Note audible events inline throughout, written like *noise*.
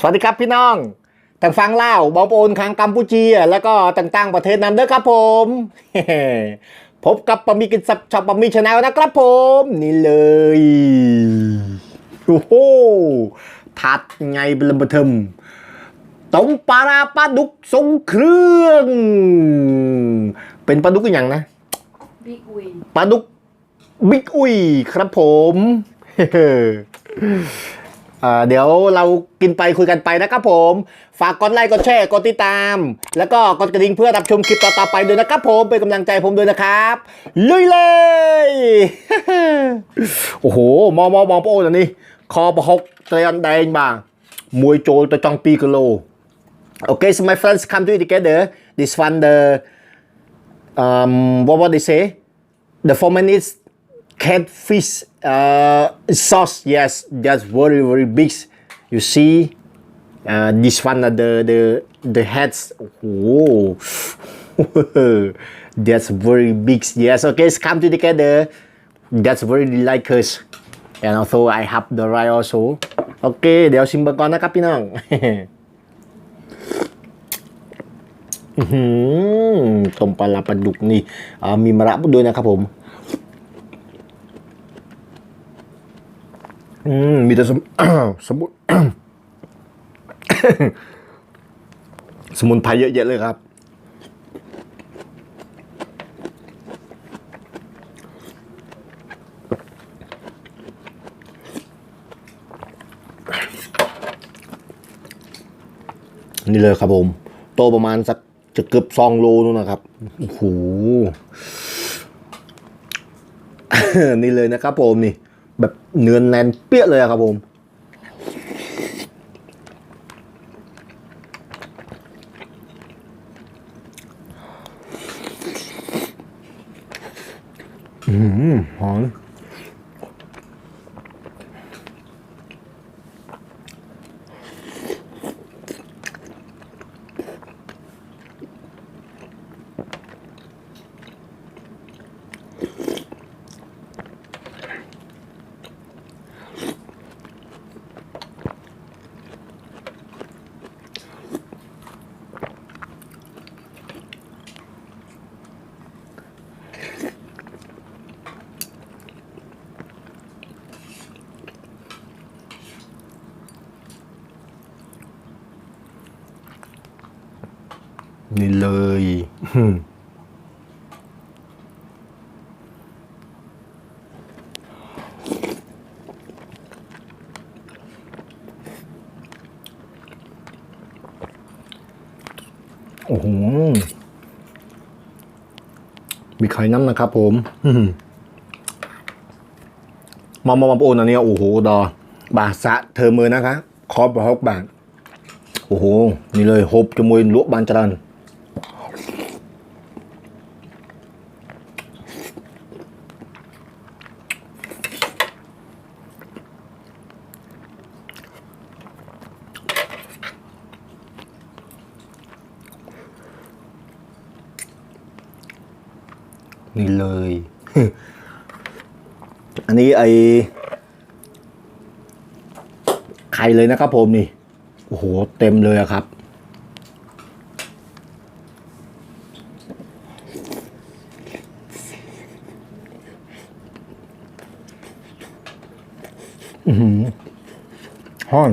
สวัสดีครับพี่น้องทางฟังเล่าวบอปโอนทางกัมพูชีแล้วก็ต่างๆประเทศนำเด้อครับผมพบกับปะมีกินสับชอบปะมีชาแนลนะครับผม นี่เลยโอ้โหทัดไงเบลมเทิมต้มปลาร้าปลาดุกทรงเครื่อง เป็นปลาดุกอย่างนะบิ๊กวินปลาดุกบิ๊กอุยครับผมอ่า เดี๋ยวเรากินไปคุยกันไปนะครับผม ฝากกดไลค์กดแชร์กดติดตาม แล้วก็กดกระดิ่งเพื่อรับชมคลิปต่อๆไปด้วยนะครับผมเป็นกำลังใจผมด้วยนะครับลุยเลย โอ้โห มองมองมองโอ้ตอนนี้ คอประหกเตรียมแดงบางมวยโจลตะจองปีกโล Okay, so my friends come to it together. This one, the um, what what they say? The four minutes catfish uh, sauce. Yes, that's very very big. You see, uh, this one uh, the the the heads. Whoa, *laughs* that's very big. Yes, okay, so come to together. That's very delicious. And also I have the rice also. Okay, เดี๋ยวชิมเบอร์ก่อนนะครับพี่น้อง อื้อหือต้มปลาร้าปลาดุกนี่อ่ามีมะระด้วยนะครับผม อืมมีแต่สม สมุน สมุนไพรเยอะแยะเลยครับ นี่เลยครับผม โตประมาณสักจะเกือบสองโลนู่นนะครับ โอ้โห นี่เลยนะครับผมนี่ แบบเนื้อแน่นเปี้ยเลยครับผม อืมหอม นี่เลยโอ้โหมีไข่น้ำนะครับผมอื้อหือมามามาโอนอันเนี้ยโอ้โห ดอ บาสะเธอมือนะคะ คอบอกฮกบางโอ้โห นี่เลยฮบจมวยลวกบานจรัน นี่เลย อันนี้ไอไข่เลยนะครับผมนี่ โอ้โห เต็มเลยครับ อือหือห้อน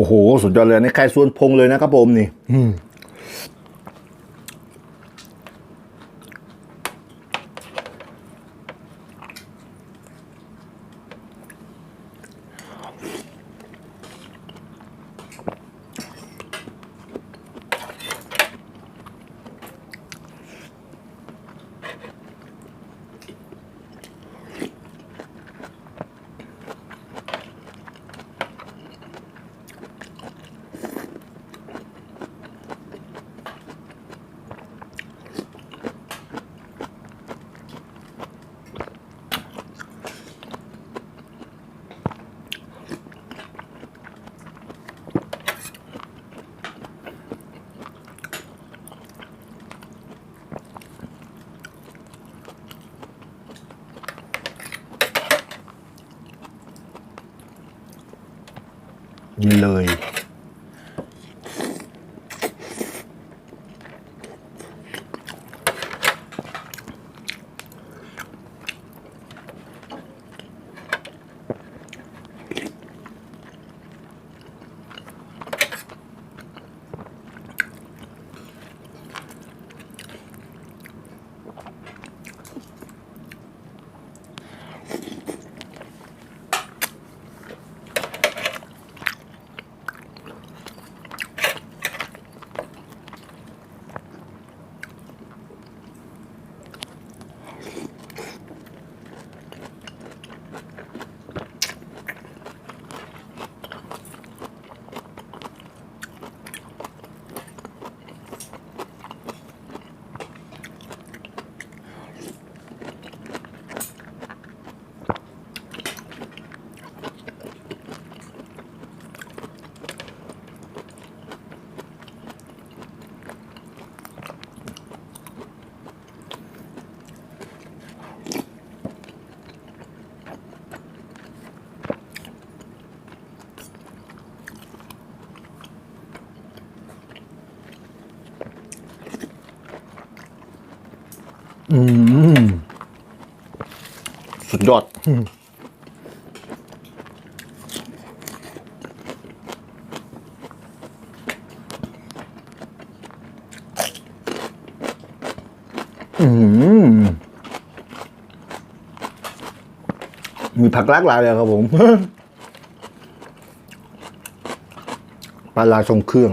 โอ้โหสุดยอดเลยนี่ใครส่วนพงเลยนะครับผมนี่ อืมนี่เลย มมีผักหลากหลายเลยครับผม ปลาลาทรงเครื่อง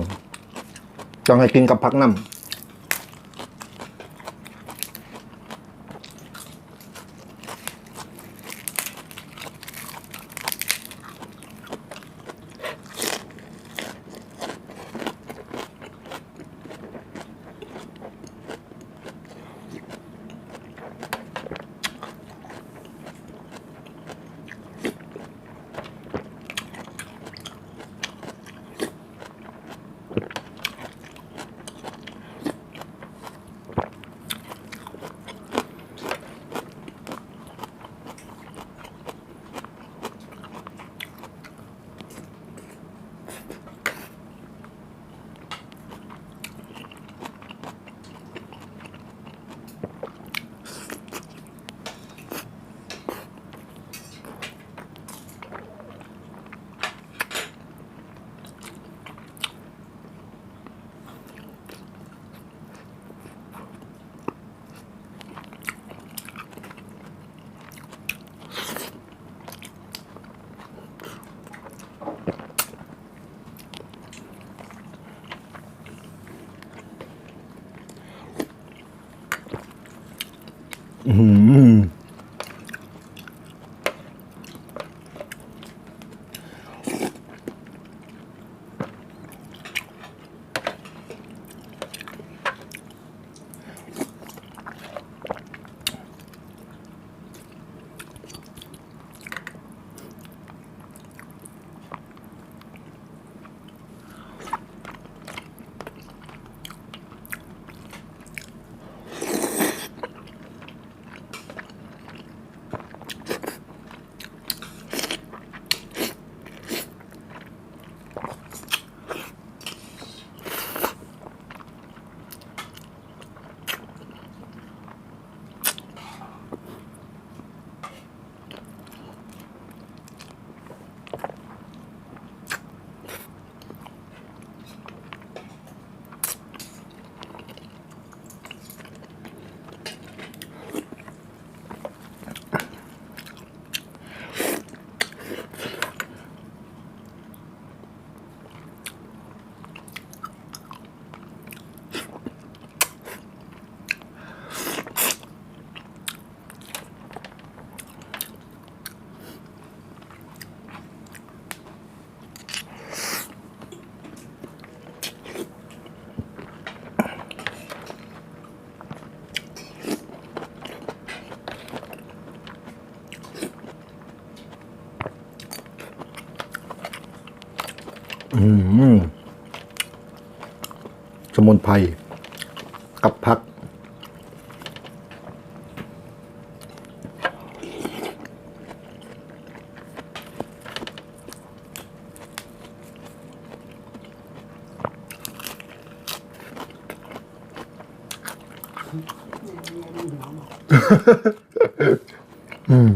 จังให้กินกับผักน้ำ สมุนไพรกับผัก อืม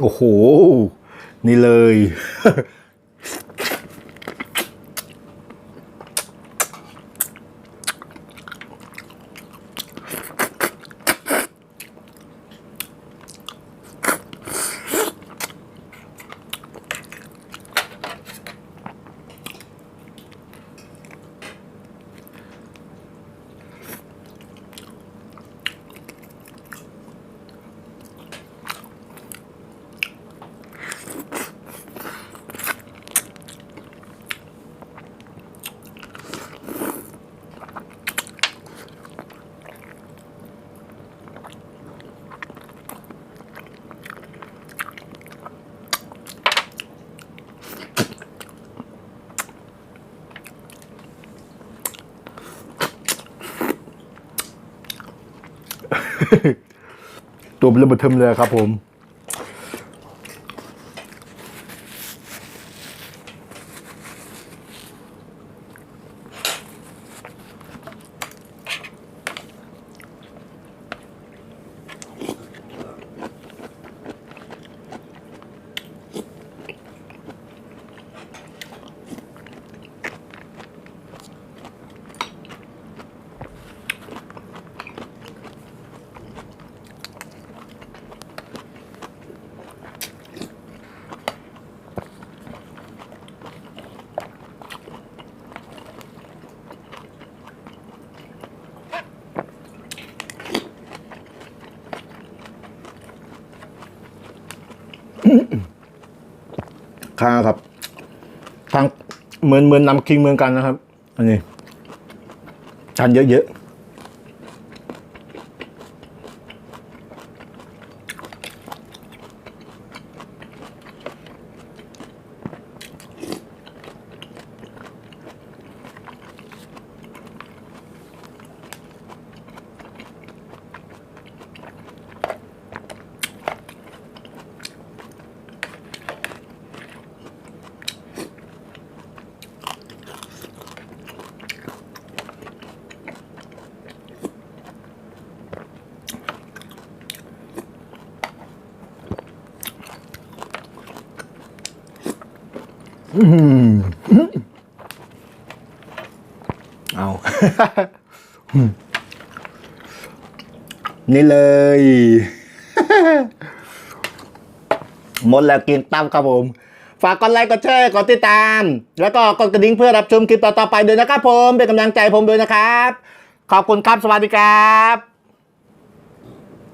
โอ้โห นี่เลย ตัวเริ่มเทิมเลยครับผม ค้างครับ ทางเหมือนเหมือนนำคิงเมืองกันนะครับ อันนี้ทานเยอะๆ เอานี่เลย หมดแล้วกินตั้มครับผม ฝากกดไลค์กดแชร์กดติดตาม แล้วก็กดกระดิ่งเพื่อรับชมคลิปต่อๆไปด้วยนะครับผม เป็นกำลังใจผมด้วยนะครับ ขอบคุณครับ สวัสดีครับ